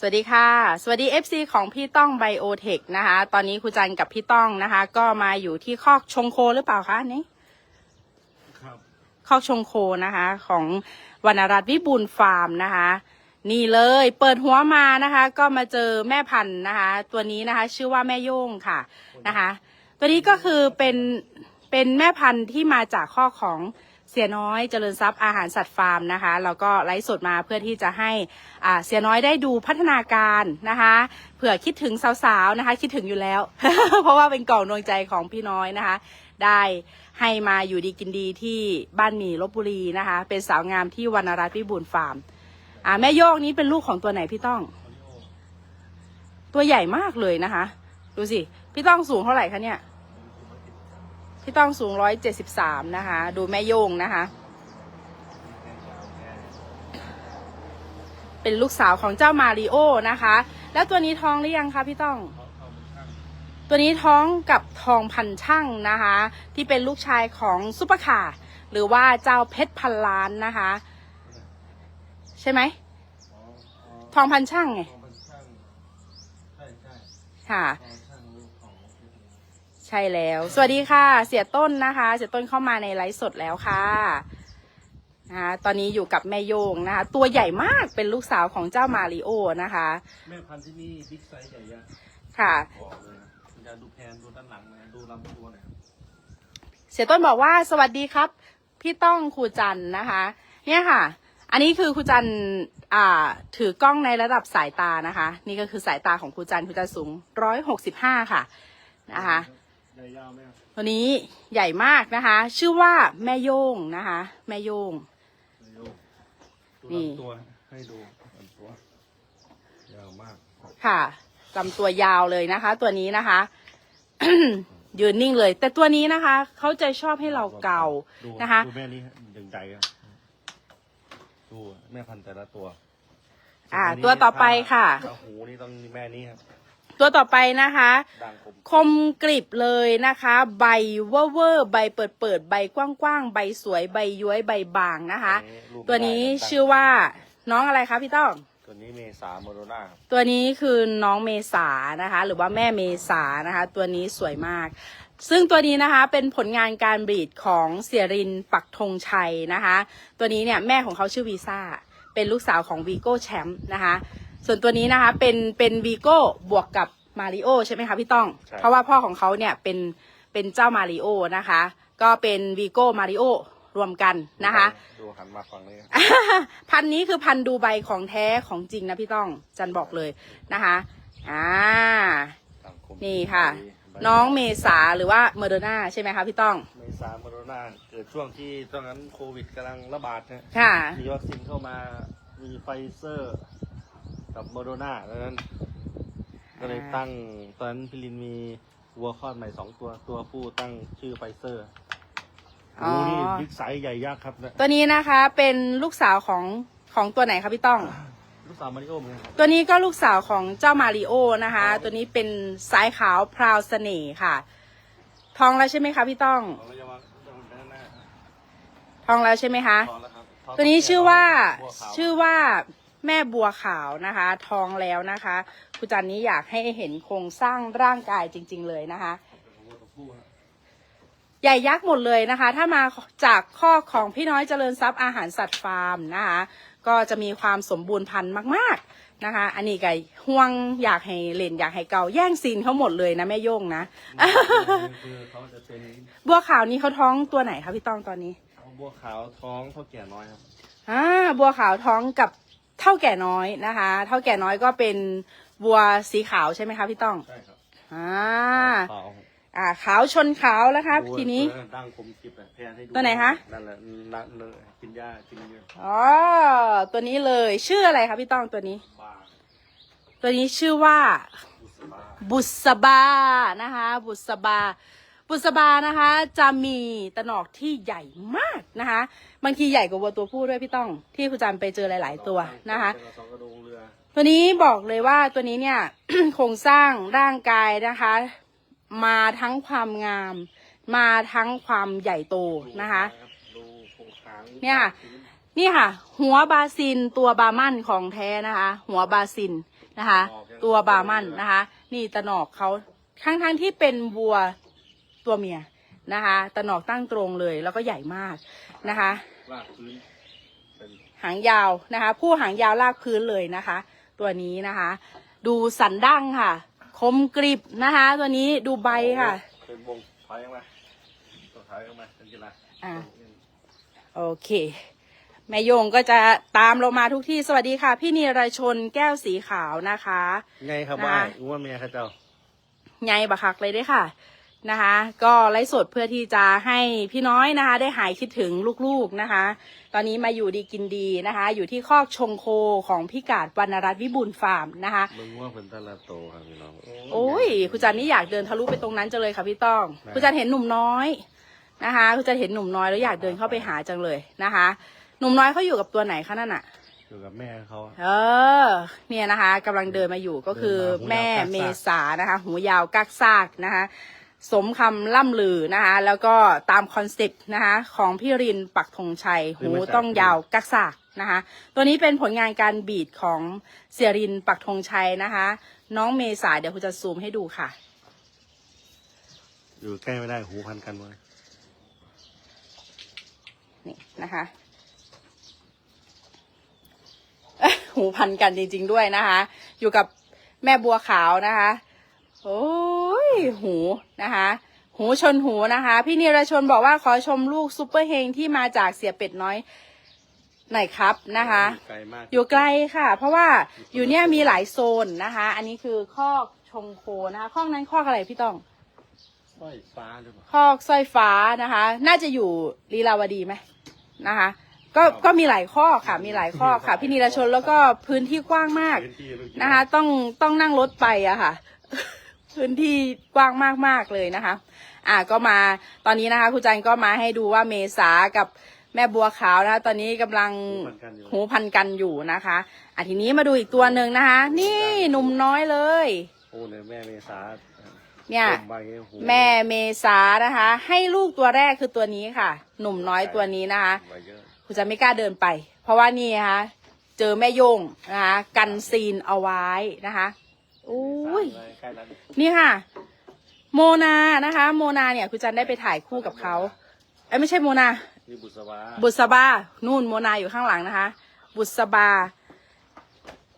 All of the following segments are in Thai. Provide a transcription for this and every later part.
สวัสดีค่ะ สวัสดี FC ของพี่ต้องไบโอเทคนะคะ ตอนนี้ครูจันกับพี่ต้องนะคะ ก็มาอยู่ที่คอกชงโคหรือเปล่าคะนี่ครับคอกชงโคนะคะ ของวรรณรัตน์วิบูลย์ฟาร์มนะคะ นี่เลยเปิดหัวมานะคะ ก็มาเจอแม่พันธุ์นะคะ ตัวนี้นะคะ ชื่อว่าแม่โย่งค่ะนะคะ ตัวนี้ก็คือเป็นเป็นแม่พันธุ์ที่มาจากข้อกของ เสียน้อยเจริญทรัพย์อาหารสัตว์ฟาร์มนะคะแล้วก็ไลฟ์สดมาเพื่อที่จะให้อ่าเสียน้อยได้ดูพัฒนาการนะคะเผื่อคิดถึงสาวๆนะคะ คิดถึงอยู่แล้ว เพราะว่าเป็นกล่องดวงใจของพี่น้อยนะคะ ได้ให้มาอยู่ดีกินดีที่บ้านหมี่ลบบุรีนะคะ เป็นสาวงามที่วรรณรัตน์วิบูลฟาร์มอ่าแม่โยกนี้เป็นลูกของตัวไหนพี่ต้อง ตัวใหญ่มากเลยนะคะ ดูสิ พี่ต้องสูงเท่าไหร่คะเนี่ย พี่ต้องสูงร้อยเจ็ดสิบสามนะคะ ดูแม่โยงนะคะ เป็นลูกสาวของเจ้ามาริโอนะคะ แล้วตัวนี้ท้องหรือยังคะพี่ต้อง ตัวนี้ท้องกับทองพันช่างนะคะ ที่เป็นลูกชายของซุปเปอร์คาร์หรือว่าเจ้าเพชรพันล้านนะคะ ใช่ไหมทองพันช่างไงของมันช่างใช่ใช่ค่ะ ใช่แล้ว สวัสดีค่ะ เสียต้นนะคะ เสียต้นเข้ามาในไลฟ์สดแล้วค่ะนะคะตอนนี้อยู่กับแม่โยงนะคะ ตัวใหญ่มากเป็นลูกสาวของเจ้ามาริโอนะคะ แม่พันธุ์ที่นี่บิ๊กไซส์ใหญ่ยักษ์ค่ะ บอกเลยนะคุณจะดูแพนดูด้านหลังนะดูลำตัวหน่อยครับเสียต้นบอกว่าสวัสดีครับ พี่ต้องครูจันนะคะ เนี่ยค่ะ อันนี้คือครูจันอ่าถือกล้องในระดับสายตานะคะ นี่ก็คือสายตาของครูจันครูจันสูงร้อยหกสิบห้าค่ะนะคะ ใหญ่ยาวไหมครับตัวนี้ใหญ่มากนะคะ ชื่อว่าแม่โยงนะคะ แม่โยงดูนี่ลำตัวให้ดูลำตัวยาวมากค่ะลำตัวยาวเลยนะคะ ตัวนี้นะคะยืนนิ่งเลย แต่ตัวนี้นะคะ เขาจะชอบให้เราเกาดูนะคะดูแม่นี้ฮะยังใหญ่ครับดูแม่พันธุ์แต่ละตัว อ่าส่นนนี้ตัวต่อไปค่ะถ้าหูนี่ต้องแม่นี้ครับ ตัวต่อไปนะคะด่างคมคมกริบเลยนะคะ ใบเวอร์เวอร์ใบเปิดเปิดใบกว้างๆ ใบสวยใบย้วยใบบางนะคะรูปตัวนี้ได้ครับชื่อว่าน้องอะไรคะพี่ต้อง ตัวนี้เมษาโมโรนาครับตัวนี้คือน้องเมษานะคะ หรือว่าแม่เมษานะคะ ตัวนี้สวยมาก ซึ่งตัวนี้นะคะเป็นผลงานการบรีดของเสียรินปักธงชัยนะคะ ตัวนี้เนี่ยแม่ของเขาชื่อวีซ่าเป็นลูกสาวของวีโก้แชมป์นะคะ ส่วนตัวนี้นะคะ เป็นเป็นวีโก้บวกกับมาริโอใช่ไหมคะพี่ต้องเพราะว่าพ่อของเขาเนี่ยเป็นเป็นเจ้ามาริโอนะคะ ก็เป็นวีโก้มาริโอรวมกันนะคะ ดูหันมาฝั่งนี้ พันธุ์นี้คือพันธุ์ดูไบของแท้ของจริงนะพี่ต้องจันบอกเลยนะคะอ่า สังคมนี่ค่ะใบน้องเมษาหรือว่าเมอร์โดนาใช่ไหมคะพี่ต้องเมษาโมโรนาเกิดช่วงที่ตอนนั้นโควิดกำลังระบาดนะค่ะ มีวัคซีนเข้ามา มีไฟเซอร์ กับโมโดนาดังนั้น ก็เลยตั้งตอนนั้นพิลินมีวัวคลอดใหม่สองตัวตัวผู้ตั้งชื่อไฟเซอร์อ๋อ ดูนี่บิ๊กไซส์ใหญ่ยักษ์ครับนะตัวนี้นะคะเป็นลูกสาวของของตัวไหนคะพี่ต้อง ลูกสาวมาริโอเหมือนกันครับ ตัวนี้ก็ลูกสาวของเจ้ามาริโอนะคะ ตัวนี้เป็นสายขาวพราวเสน่ห์ค่ะ ท้องแล้วใช่ไหมคะพี่ต้อง ของเราจะมาจะมาด้านหน้าท้องแล้วใช่ไหมคะพอแล้วครับพอตัวนี้ชื่อว่าบัวขาวชื่อว่า แม่บัวขาวนะคะท้องแล้วนะคะครูจันนี้อยากให้เห็นโครงสร้างร่างกายจริง ๆ เลยนะคะวัวตัวผู้ฮะใหญ่ยักษ์หมดเลยนะคะ ถ้ามาจากข้อของพี่น้อยเจริญทรัพย์อาหารสัตว์ฟาร์มนะคะ ก็จะมีความสมบูรณ์พันธุ์มาก ๆนะคะ อันนี้ก็ห่วงอยากให้เล่นอยากให้เกาแย่งซีนเขาหมดเลยนะแม่โย่งนะคือเขาจะเป็นบัวขาวนี้เขาท้องตัวไหนคะพี่ต้องตอนนี้ บัวขาวท้องเท่าแก่น้อยครับอ่าบัวขาวท้องกับ เท่าแก่น้อยนะคะ เท่าแก่น้อยก็เป็นบัวสีขาวใช่ไหมคะพี่ต้องใช่ครับอ่าขาวอ่าขาวชนขาวแล้วครับตัวทีนี้ตัวดั้งคมคลิปอะแพนให้ดูตัวไหนคะนั่นแหละนั่นเลยกินหญ้ากินเยอะอ๋อตัวนี้เลยชื่ออะไรคะพี่ต้องตัวนี้บ้าตัวนี้ชื่อว่าบุษบาบุษบานะคะ บุษบา บุษบานะคะ จะมีตะหนอกที่ใหญ่มากนะคะบางทีใหญ่กว่าวัวตัวผู้ด้วยพี่ต้องที่คุณจันไปเจอหลาย ๆ ตัวนะคะเป็นสองกระดงเรือตัวนี้บอกเลยว่าตัวนี้เนี่ย โครงสร้างร่างกายนะคะ มาทั้งความงาม มาทั้งความใหญ่โตนะคะ ดูโครงค้างเนี่ย นี่ค่ะ หัวบาซินตัวบาร์มันของแท้นะคะ หัวบาซินนะคะ ตัวบาร์มันนะคะ นี่ตะหนอกเขาทั้งทั้งๆที่เป็นวัว ตัวเมียนะคะตะหนอกตั้งตรงเลยแล้วก็ใหญ่มากนะคะ ลากพื้นเป็นหางยาวนะคะ ผู้หางยาวลากพื้นเลยนะคะ ตัวนี้นะคะ ดูสันดั้งค่ะ คมกริบนะคะ ตัวนี้ดูใบค่ะ เป็นวงถอยออกมาตัวถอยออกมาเป็นกีฬาอ่า โอเคแม่โยงก็จะตามเรามาทุกที่สวัสดีค่ะ พี่นีรชนแก้วสีขาวนะคะ ไงครับนะว่าอ้วนเมียข้าเจ้า ไงบักคักเลยเด้วยค่ะ นะคะ ก็ไลฟ์สดเพื่อที่จะให้พี่น้อยนะคะ ได้หายคิดถึงลูกๆนะคะ ตอนนี้มาอยู่ดีกินดีนะคะ อยู่ที่คอกชงโคของพี่กาดวรรณรัตน์วิบูลย์ฟาร์มนะคะมึงว่าเป็นตลาดโตครับพี่น้องโอ้ยคุณจันนี่อยากเดินทะลุไปตรงนั้นจังเลยค่ะพี่ต้องได้คุณจันเห็นหนุ่มน้อยนะคะคุณจันเห็นหนุ่มน้อยแล้วอยากเดินเข้าไปหาจังเลยนะคะ หนุ่มน้อยเขาอยู่กับตัวไหนคะนั่นอะอยู่กับแม่เขาเออ เนี่ยนะคะกำลังเดินมาอยู่ก็คือเดินมาหูยาวแม่กักซากเมษานะคะ หูยาวกักซากนะคะ สมคำล่ำลือนะคะ แล้วก็ตามคอนเซ็ปต์นะคะ ของพี่รินปักธงชัยหูต้องยาวกักซากนะคะ ตัวนี้เป็นผลงานการบีดของเสียรินปักธงชัยนะคะ น้องเมษาเดี๋ยวคุณจะซูมให้ดูค่ะ อยู่ใกล้ไม่ได้หูพันกันไว้นี่นะคะเอ๊ะหูพันกันจริง ๆ ด้วยนะคะ อยู่กับแม่บัวขาวนะคะ โอ้ยหูนะคะ หูชนหูนะคะ พี่นิรชนบอกว่าขอชมลูกซุปเปอร์เฮงที่มาจากเสียเป็ดน้อยหน่อยครับนะคะ ไกลมากอยู่ไกลค่ะ เพราะว่าอยู่เนี่ยมีหลายโซนนะคะ อันนี้คือคอกชงโคนะคะคอกนั้นคอกอะไรพี่ต้องสร้อยฟ้าหรือเปล่าคอกสร้อยฟ้านะคะ น่าจะอยู่ลีลาวดีไหมนะคะ ก็ครับก็มีหลายข้อค่ะ มีหลายข้อค่ะ พี่นีรชนแล้วก็พื้นที่กว้างมากพื้นที่เมื่อกี้ นะคะ ต้องต้องนั่งรถไปอะค่ะ พื้นที่กว้างมากๆเลยนะคะ อะก็มาตอนนี้นะคะครูจันก็มาให้ดูว่าเมษากับแม่บัวขาวนะคะตอนนี้กำลังหูพันกันอยู่หูพันกันอยู่นะคะอะทีนี้มาดูอีกตัวหนึ่งนะคะ นี่หนุ่มน้อยเลยโอ้เนี่ยแม่เมษาเนี่ยคมใบงี้หูแม่เมษานะคะ ให้ลูกตัวแรกคือตัวนี้ค่ะ หนุ่มน้อยตัวนี้นะคะใบเยอะคุณจะไม่กล้าเดินไป เพราะว่านี่นะคะเจอแม่โยงนะคะกันซีนเอาไว้นะคะ อุ้ยเมษาเลยใกล้แล้วนี่ค่ะ โมนานะคะ โมนาเนี่ยคุณจันได้ไปถ่ายคู่กับเขาเอ้ยไม่ใช่โมนา นี่บุษบาบุษบา นู่นโมนาอยู่ข้างหลังนะคะ บุษบา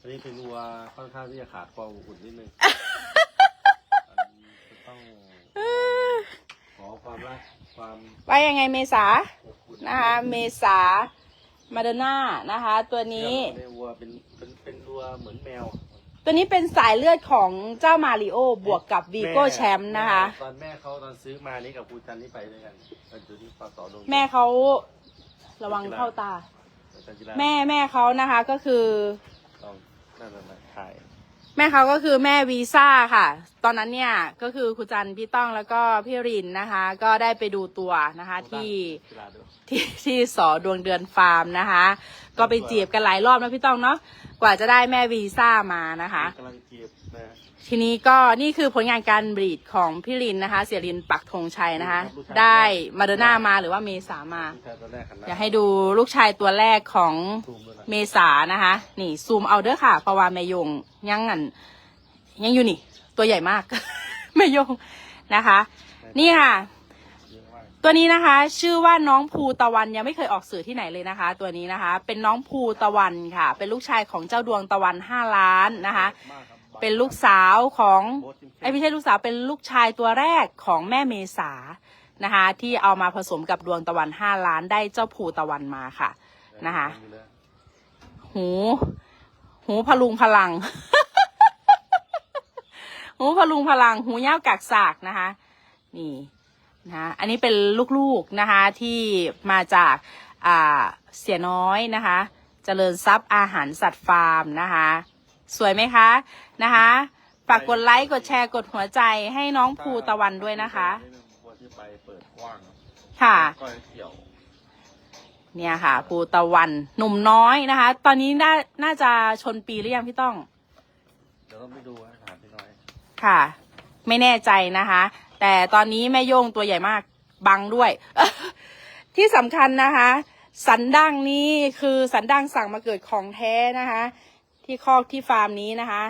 อันนี้เป็นวัวค่อนข้างที่จะขาดความอบอุ่นนิดนึงอันนี้จะต้องขอความรักความว่ายังไงเมษา อบอุ่นนะคะ เมษา มาเดน่านะคะ ตัวนี้ในวัวเป็นเป็นเป็นวัวเหมือนแมว ตัวนี้เป็นสายเลือดของเจ้ามาริโอบวกกับวีโก้แชมป์นะคะ ตอนแม่เขาตอนซื้อมานี่กับครูจันนี่ไปด้วยกันตอนอยู่ที่ปตดงแม่เขาระวังเข้าตาจันจิราแม่แม่เขานะคะก็คือลองนั่นนั่นนั่นถ่ายแม่เขาก็คือแม่วีซ่าค่ะ ตอนนั้นเนี่ยก็คือครูจันพี่ต้องแล้วก็พี่รินนะคะ ก็ได้ไปดูตัวนะคะที่กีฬาด้วยที่ที่สอดวงเดือนฟาร์มนะคะ ก็ไปจีบกันหลายรอบนะพี่ต้องเนาะกว่าจะได้แม่วีซ่ามานะคะ กำลังเก็บนะทีนี้ก็นี่คือผลงานการบรีดของพี่รินนะคะ เสียรินปักธงชัยนะคะ ได้มาเดอร์นามาหรือว่าเมษามาผู้ชายตอนแรกหันหน้าอยากให้ดูลูกชายตัวแรกของซูมด้วยนะเมษานะคะ นี่ซูมเอาเด้อค่ะเพราะว่าแม่ยงยังอันยังอยู่นี่ ตัวใหญ่มากแม่ยงนะคะ นี่ค่ะเยอะมาก ตัวนี้นะคะ ชื่อว่าน้องภูตะวันยังไม่เคยออกสื่อที่ไหนเลยนะคะ ตัวนี้นะคะ เป็นน้องภูตะวันค่ะ เป็นลูกชายของเจ้าดวงตะวันห้าล้านนะคะ เป็นลูกสาวของไอ้ไม่ใช่ลูกสาวเป็นลูกชายตัวแรกของแม่เมษานะคะที่เอามาผสมกับดวงตะวันห้าล้านได้เจ้าภูตะวันมาค่ะนะคะ หู หูพลุงพลัง หูพลุงพลัง หูยากากสากนะคะ นี่ นะอันนี้เป็นลูกๆนะคะที่มาจากอ่าเสียน้อยนะคะเจริญทรัพย์อาหารสัตว์ฟาร์มนะคะ สวยไหมคะนะคะฝากกดไลค์กดแชร์กดหัวใจให้น้องภูตะวันด้วยนะคะวัวที่ไปเปิดกว้างค่ะก้อยเกี่ยวเนี่ยค่ะ ภูตะวันหนุ่มน้อยนะคะ ตอนนี้น่าน่าจะชนปีหรือยังพี่ต้อง เดี๋ยวต้องไปดูนะถามพี่น้อย ค่ะ ไม่แน่ใจนะคะ แต่ตอนนี้แม่โย่งตัวใหญ่มาก บังด้วย ที่สำคัญนะคะ สันดั้งนี้คือสันดั้งสั่งมาเกิดของแท้นะคะ ที่คอกที่ฟาร์มนี้นะคะ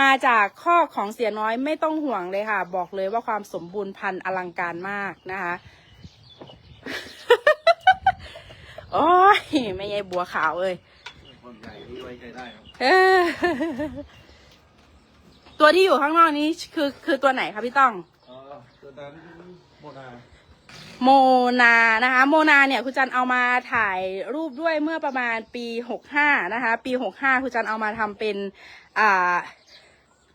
มาจากข้อกของเสียน้อยไม่ต้องห่วงเลยค่ะ บอกเลยว่าความสมบูรณ์พันธุ์อลังการมากนะคะ โอ้ยไม่ใช่บัวขาวเอ้ยคนใหญ่นี่ไว้ใจได้ครับตัวที่อยู่ข้างนอกนี้คือคือตัวไหนคะพี่ต้อง ตัวนั้นโมนาโมนานะคะ โมนาเนี่ยคุณจันเอามาถ่ายรูปด้วยเมื่อประมาณปีหกห้านะคะ ปีหกห้าคุณจันเอามาทำเป็นอ่า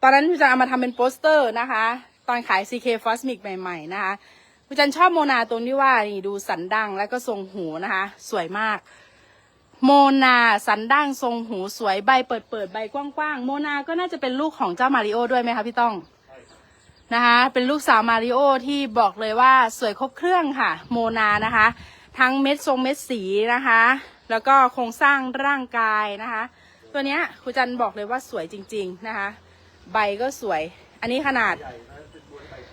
ตอนนั้นคุณจันเอามาทำเป็นโปสเตอร์นะคะ ตอนขาย CK f o s m i c ใหม่ๆนะคะคุณจันชอบโมนาตรงที่ว่านี่ดูสันดังแล้วก็ทรงหูนะคะ สวยมาก โมนาสันดังทรงหูสวยใบเปิดเปิดๆใบกว้างๆโมนาก็น่าจะเป็นลูกของเจ้ามาริโอด้วยไหมคะพี่ต้อง นะคะ เป็นลูกสาวมาริโอที่บอกเลยว่าสวยครบเครื่องค่ะ โมนานะคะ ทั้งเม็ดทรงเม็ดสีนะคะ แล้วก็โครงสร้างร่างกายนะคะ ตัวเนี้ยครูจันบอกเลยว่าสวยจริง ๆนะคะ ใบก็สวย อันนี้ขนาดใหญ่นะเป็นบัวใบโต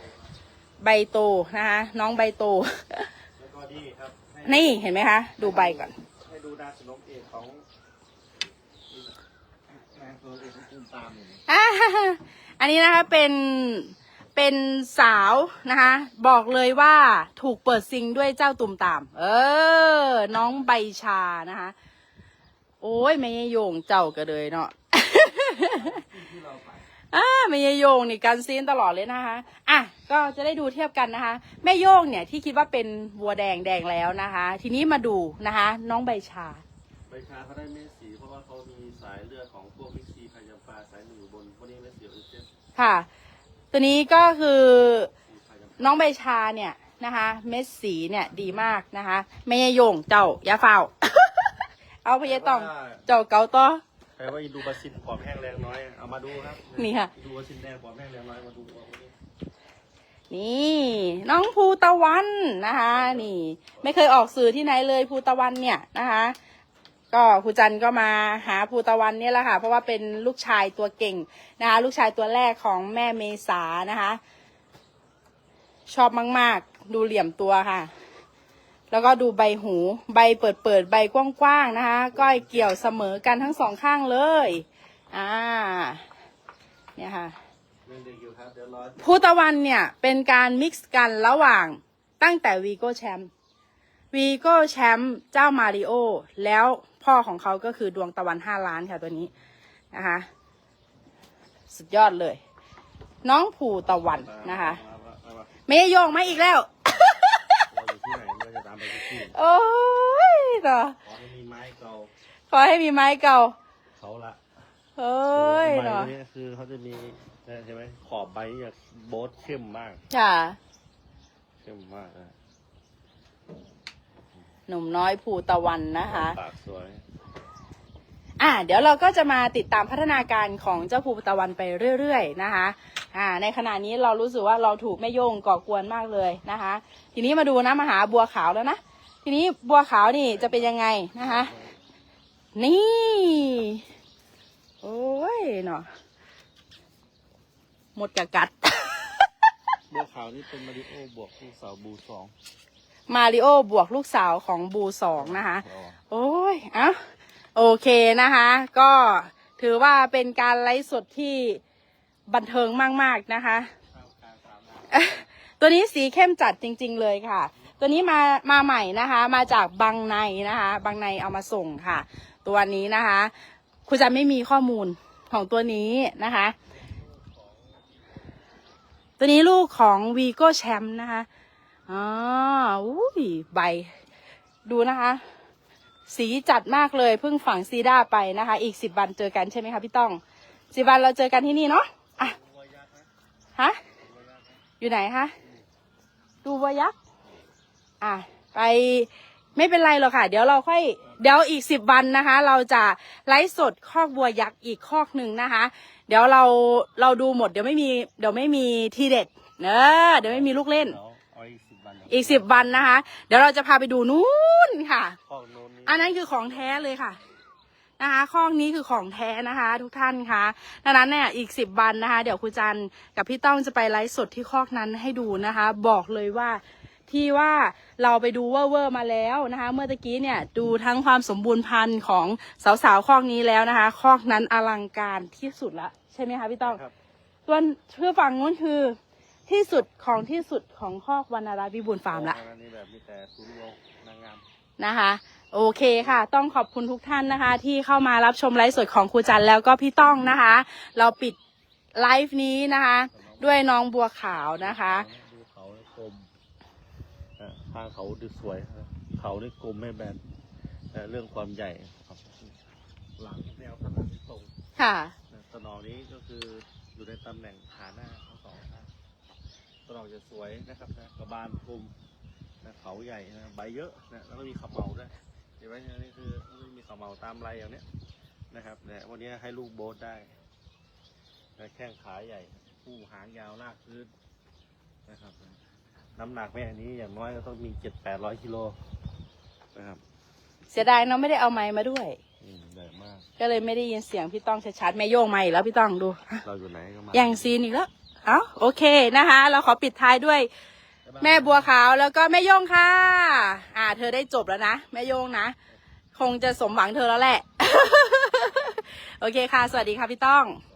ใบโตนะคะ น้องใบโต แล้วก็นี่ครับให้นี่เห็นไหมคะ ดูใบก่อน ให้ดูดาวสนมเอกของนางตัวเอกของกลุ่มตามอย่างนี้อ่าอันนี้นะคะเป็น เป็นสาวนะคะ บอกเลยว่าถูกเปิดซิงด้วยเจ้าตุ่มตาม เออ น้องใบชานะคะ โอ้ยไม่ยโยงเจ้าก็เลยเนาะที่เราไปอ่าแม่ยายโยงนี่กันซีนตลอดเลยนะคะ อะก็จะได้ดูเทียบกันนะคะ แม่โยงเนี่ยที่คิดว่าเป็นวัวแดงแดงแล้วนะคะ ทีนี้มาดูนะคะ น้องใบชา ใบชาเขาได้เม็ดสีเพราะว่าเขามีสายเลือดของพวกมิกซีพายาปลาสายหนึ่งอยู่บนพวกนี้เม็ดสีออริเจนค่ะ ตัวนี้ก็คือสีพายาปลาน้องใบชาเนี่ยนะคะ เม็ดสีเนี่ยดีมากนะคะแม่ยายโยงเจ้าอย่าเฝ้า เอาพยายต้องเจ้าเกาต่อแปลว่าอินดูบาซินปอบแห้งแรงน้อยเอามาดูครับนี่ค่ะอินดูบาซินแดงปอบแห้งแรงน้อยมาดูว่าวันนี้นี่ น้องภูตะวันนะคะ นี่ ไม่เคยออกสื่อที่ไหนเลยภูตะวันเนี่ยนะคะ ก็ครูจันก็มาหาภูตะวันเนี่ยแหละค่ะ เพราะว่าเป็นลูกชายตัวเก่งนะคะ ลูกชายตัวแรกของแม่เมษานะคะ ชอบมาก ๆ ดูเหลี่ยมตัวค่ะ แล้วก็ดูใบหู ใบเปิดเปิดๆใบกว้างๆนะคะ ก้อยเกี่ยวเสมอกันทั้งสองข้างเลย อ่า เนี่ยค่ะภูตะวันเนี่ยเป็นการมิกซ์กันระหว่างตั้งแต่วีโก้แชมป์วีโก้แชมป์เจ้ามาริโอแล้ว พ่อของเขาก็คือดวงตะวันห้าล้านค่ะตัวนี้นะคะสุดยอดเลย น้องภูตะวันนะคะมามามามาเมยโยงมาอีกแล้วเราอยู่ที่ไหนเราจะตามไปทุกที่โอ้ยเนาะขอให้มีไม้เก่าขอให้มีไม้เก่าเขาละเฮ้ยเนาะนี้คือเขาจะมีใช่ไหมขอบใบเนี่ยโบสเข้มมากค่ะเข้มมากนะ หนุ่มน้อยภูตะวันนะคะ ปากสวย อ่าเดี๋ยวเราก็จะมาติดตามพัฒนาการของเจ้าภูตะวันไปเรื่อยๆนะคะ อ่า ในขณะนี้เรารู้สึกว่าเราถูกแม่โยงก่อกวนมากเลยนะคะ ทีนี้มาดูนะมาหาบัวขาวแล้วนะ ทีนี้บัวขาวนี่จะเป็นยังไงนะคะ นี่ โอ้ยเนาะหมดกะกัด บัวขาวนี่เป็นมาริโอบวกลูกสาวบูสอง มาริโอบวกลูกสาวของบูสองนะคะ โอ้ยเอะโอเคนะคะ ก็ถือว่าเป็นการไลฟ์สดที่บันเทิงมาก ๆนะคะ ตัวนี้สีเข้มจัดจริง ๆ เลยค่ะ ตัวนี้มามาใหม่นะคะ มาจากบางในนะคะ บางในเอามาส่งค่ะ ตัวนี้นะคะ คุณจะไม่มีข้อมูลของตัวนี้นะคะ ตัวนี้ลูกของวีโก้แชมป์นะคะ อ๋ออุ้ยใบ ดูนะคะ สีจัดมากเลยเพิ่งฝังซีด้าไปนะคะ อีกสิบวันเจอกันใช่ไหมคะพี่ต้องสิบวันเราเจอกันที่นี่เนาะอะฮะอยู่ไหนคะดูวัวยักษ์อะไปไม่เป็นไรหรอกค่ะ เดี๋ยวเราค่อยเดี๋ยวอีกสิบวันนะคะ เราจะไลฟ์สดคอกวัวยักษ์อีกคอกหนึ่งนะคะ เดี๋ยวเราเราดูหมดเดี๋ยวไม่มีเดี๋ยวไม่มีทีเด็ดเนอะเดี๋ยวไม่มีลูกเล่น อาเอาอีกสิบวันอีกสิบวันนะคะ เดี๋ยวเราจะพาไปดูนู้นค่ะข้อโน้นนี่อันนั้นคือของแท้เลยค่ะ นะคะข้องนี้คือของแท้นะคะ ทุกท่านคะดังนั้นเนี่ยอีกสิบวันนะคะ เดี๋ยวครูจันกับพี่ต้องจะไปไลฟ์สดที่คอกนั้นให้ดูนะคะ บอกเลยว่าที่ว่าเราไปดูเวอร์เวอร์มาแล้วนะคะ เมื่อตะกี้เนี่ยดูทั้งความสมบูรณ์พันธุ์ของสาวๆคอกนี้แล้วนะคะ คอกนั้นอลังการที่สุดละใช่ไหมคะพี่ต้อง ครับ ส่วนคือฝั่งนู้นคือ ที่สุดของที่สุดของคอกวรรณรัตน์วิบูลย์ฟาร์มละ อันนี้แบบมีแต่ศูนย์รวมนางงาม นะคะโอเคค่ะ ต้องขอบคุณทุกท่านนะคะ ที่เข้ามารับชมไลฟ์สดของครูจันแล้วก็พี่ต้องนะคะ เราปิดไลฟ์นี้นะคะ ด้วยน้องบัวขาวนะคะ ดูเขากลมอะทางเขาดูสวยนะเขาได้กลมไม่แบนแต่เรื่องความใหญ่ครับ หลังแนวสนามที่ตรงค่ะนะตะนอนี้ก็คืออยู่ในตำแหน่งขาหน้าทั้งสองข้าง ตะนอจะสวยนะครับนะกระบาลกลมนะเขาใหญ่นะใบเยอะนะแล้วก็มีขมเมาด้วยเห็นไหมอันนี้คือไม่มีขมเมาตามไรอย่างเนี้ยนะครับเนี่ยวันนี้ให้ลูกโบ๊ทได้นะแข้งขาใหญ่ผู้หางยาวลากพื้นนะครับ น้ำหนักแม่อันนี้อย่างน้อยก็ต้องมีเจ็ดแปดร้อยกิโลนะครับเสียดายเนาะไม่ได้เอาไม้มาด้วยอืมใหญ่มาก ก็เลยไม่ได้ยินเสียงพี่ต้องชัดๆแม่โยงมาอีกแล้วพี่ต้องดูเราอยู่ไหนก็มาอย่างซีนอีกแล้ว เอ้าโอเคนะคะ เราขอปิดท้ายด้วย แม่บัวขาวแล้วก็แม่โยงค่ะ อ่า เธอได้จบแล้วนะ แม่โยงนะ คงจะสมหวังเธอแล้วแหละ โอเคค่ะ สวัสดีค่ะพี่ต้องส